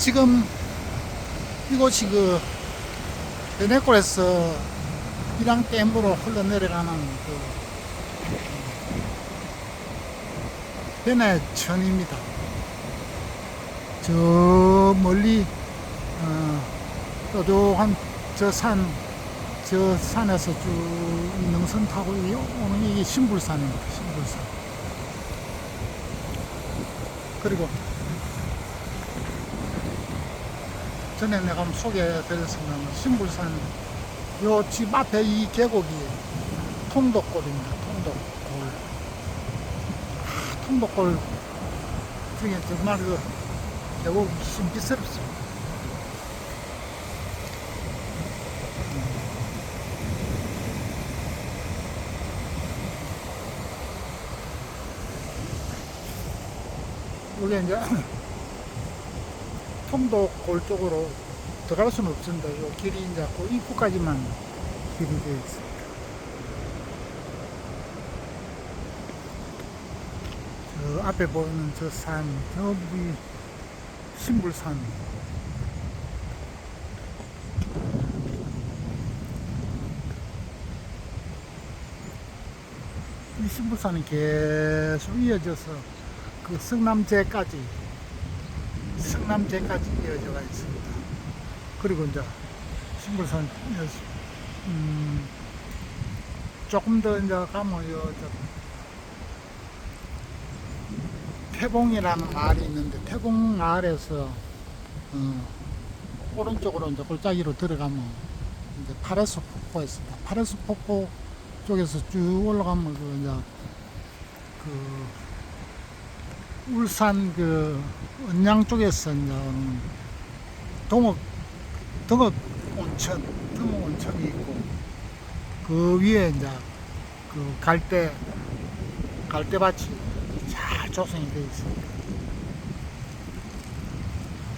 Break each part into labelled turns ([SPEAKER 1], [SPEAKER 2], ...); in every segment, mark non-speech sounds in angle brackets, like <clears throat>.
[SPEAKER 1] 지금 이곳이 그 베네골에서 이랑 댐으로 흘러내려가는 그 베네천입니다. 저 멀리 어, 뾰족한 저 산, 저 산에서 쭉이 능선 타고 이- 오는 이게 신불산입니다. 신불산. 그리고 전에 내가 소개해드렸으면 신불산 요 집 앞에 이 계곡이 통독골입니다. 통독골. 아, 통독골 중에 정말 그 계곡이 신비스럽습니다. 여기 이제 통도골 쪽으로 들어갈 수는 없습니다. 요 길이 이제 그 입구까지만 길이 되어 있습니다. 저 앞에 보이는 저 산, 저기 신불산. 이 신불산은 계속 이어져서 그 성남제까지 성남제까지 이어져가 있습니다. 그리고 이제 신불산 음, 조금 더 이제 가면 태봉이라는 마을이 있는데 태봉 마을에서 어, 오른쪽으로 이제 골짜기로 들어가면 이제 파레스 폭포가 있습니다. 파레스 폭포 쪽에서 쭉 올라가면 그 이제 그 울산 그 언양 쪽에서 이제 동업 등업 온천 등업 온천이 있고 그 위에 이제 그 갈대 갈대밭이 잘 조성이 되어 있습니다.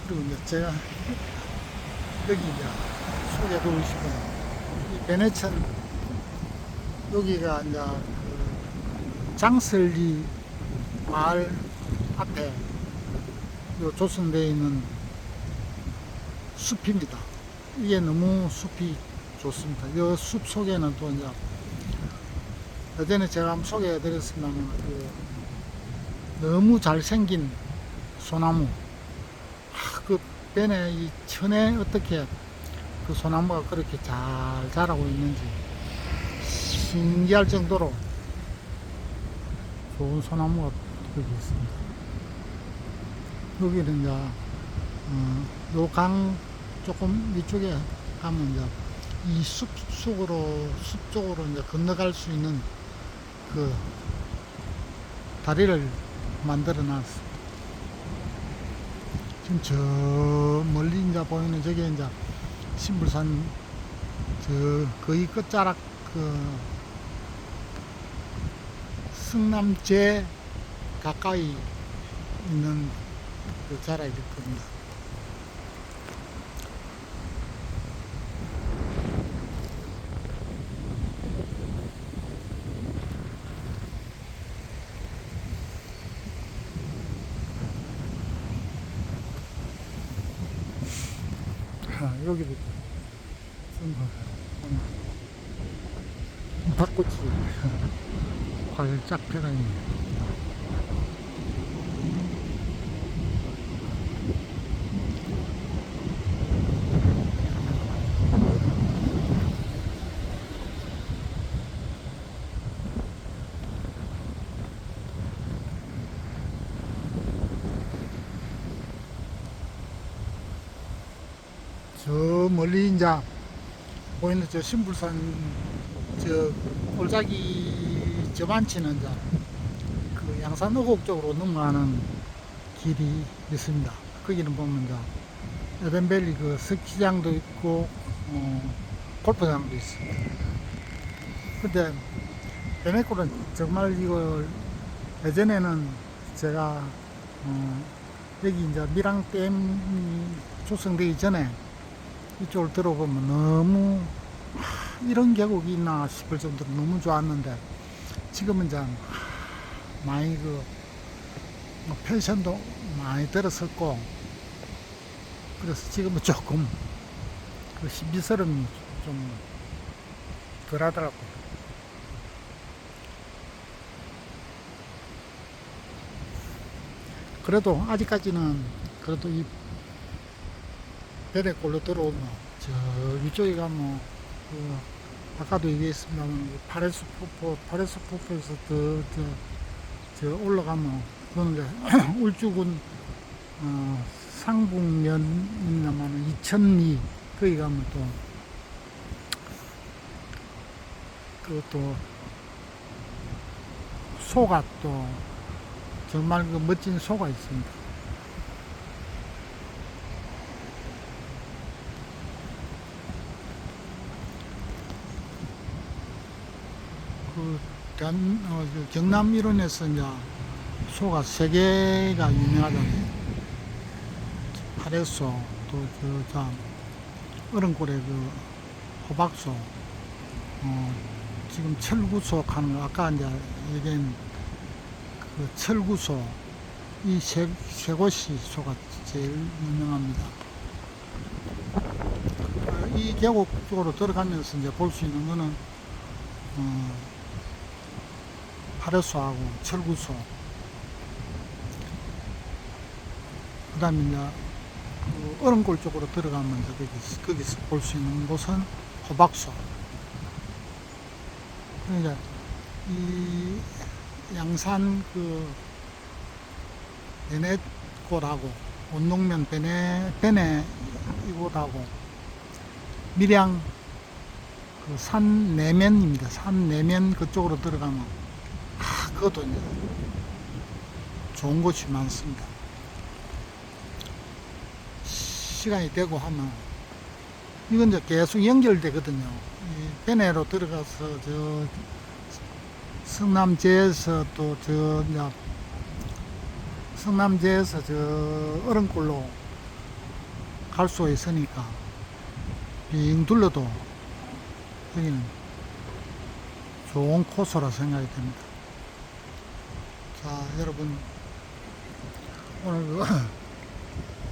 [SPEAKER 1] 그리고 이제 제가 여기 이제 소개해드리고 싶은 이 베네천 여기가 이제 그 장설리 마을 앞에 요 조성되어 있는 숲입니다. 이게 너무 숲이 좋습니다. 이 숲 속에는 또 이제 예전에 제가 한번 소개해 드렸습니다만 그 너무 잘생긴 소나무 아, 그 변에 이 천에 어떻게 그 소나무가 그렇게 잘 자라고 있는지 신기할 정도로 좋은 소나무가 여기 있습니다. 여기는 이제 어, 요강 조금 위쪽에 가면 이제 이 숲 속으로 숲 쪽으로 이제 건너갈 수 있는 그 다리를 만들어 놨습니다. 지금 저 멀리 이제 보이는 저게 이제 신불산 저 거의 끝자락 그 승남제 가까이 있는 그 자락일 겁니다. 아, 여기도 쓴 거. 벚꽃이 활짝 펴가 있네. 저 멀리 이제 보이는 저 신불산 저 골짜기 저반치는 이제 그 양산 어곡 쪽으로 넘어가는 길이 있습니다. 거기는 보면 이제 에덴밸리 그 스키장도 있고 어, 골프장도 있습니다. 근데 베네골은 정말 이걸 예전에는 제가 어, 여기 이제 미랑댐이 조성되기 전에 이쪽을 들어보면 너무 하, 이런 계곡이 있나 싶을 정도로 너무 좋았는데 지금은 이제 하, 많이 그뭐 펜션도 많이 들어섰고 그래서 지금은 조금 그 신비스러움이 좀 덜하더라고요. 그래도 아직까지는 그래도 이 배대골로 들어오면 저 위쪽에 가면 그 아까도 얘기했습니다만 파레스 폭포 파레스 폭포에서 더, 더, 저 올라가면 그거는 이제 <clears throat> 울주군 어, 상북면입니다만 2000리 거기 가면 또 그것도 소가 또 정말 그 멋진 소가 있습니다. 그 대한 어, 그 경남 일원에서 이제 소가 세 개가 유명하잖아요. 파래소 또그자 어른골의 그 호박소 어, 지금 철구소 하는 거 아까 이제 얘기한 그 철구소 이 세, 세 곳이 소가 제일 유명합니다. 어, 이 계곡 쪽으로 들어가면서 이제 볼 수 있는 거는 어, 파래소하고 철구소 그 다음에 이제 그 얼음골 쪽으로 들어가면 거기, 거기서 볼 수 있는 곳은 호박소 그러니까 이 양산 그 베네골하고 원동면 베네 베네 이곳하고 밀양 그 산 내면입니다. 산 내면 그쪽으로 들어가면 이제 좋은 곳이 많습니다. 시간이 되고 하면 이건 이제 계속 연결되거든요. 이 베네로 들어가서 저 성남제에서 또 저 성남제에서 저 어른골로 갈 수 있으니까 빙 둘러도 여기는 좋은 코스라 생각이 됩니다. 자, 여러분 오늘 그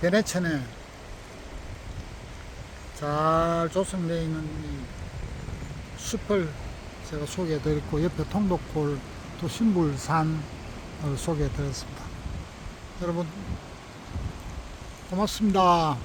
[SPEAKER 1] 베네천에 <laughs> 잘 조성되어 있는 이 숲을 제가 소개해 드렸고 옆에 통독골 또 신불산을 소개해 드렸습니다. 여러분 고맙습니다.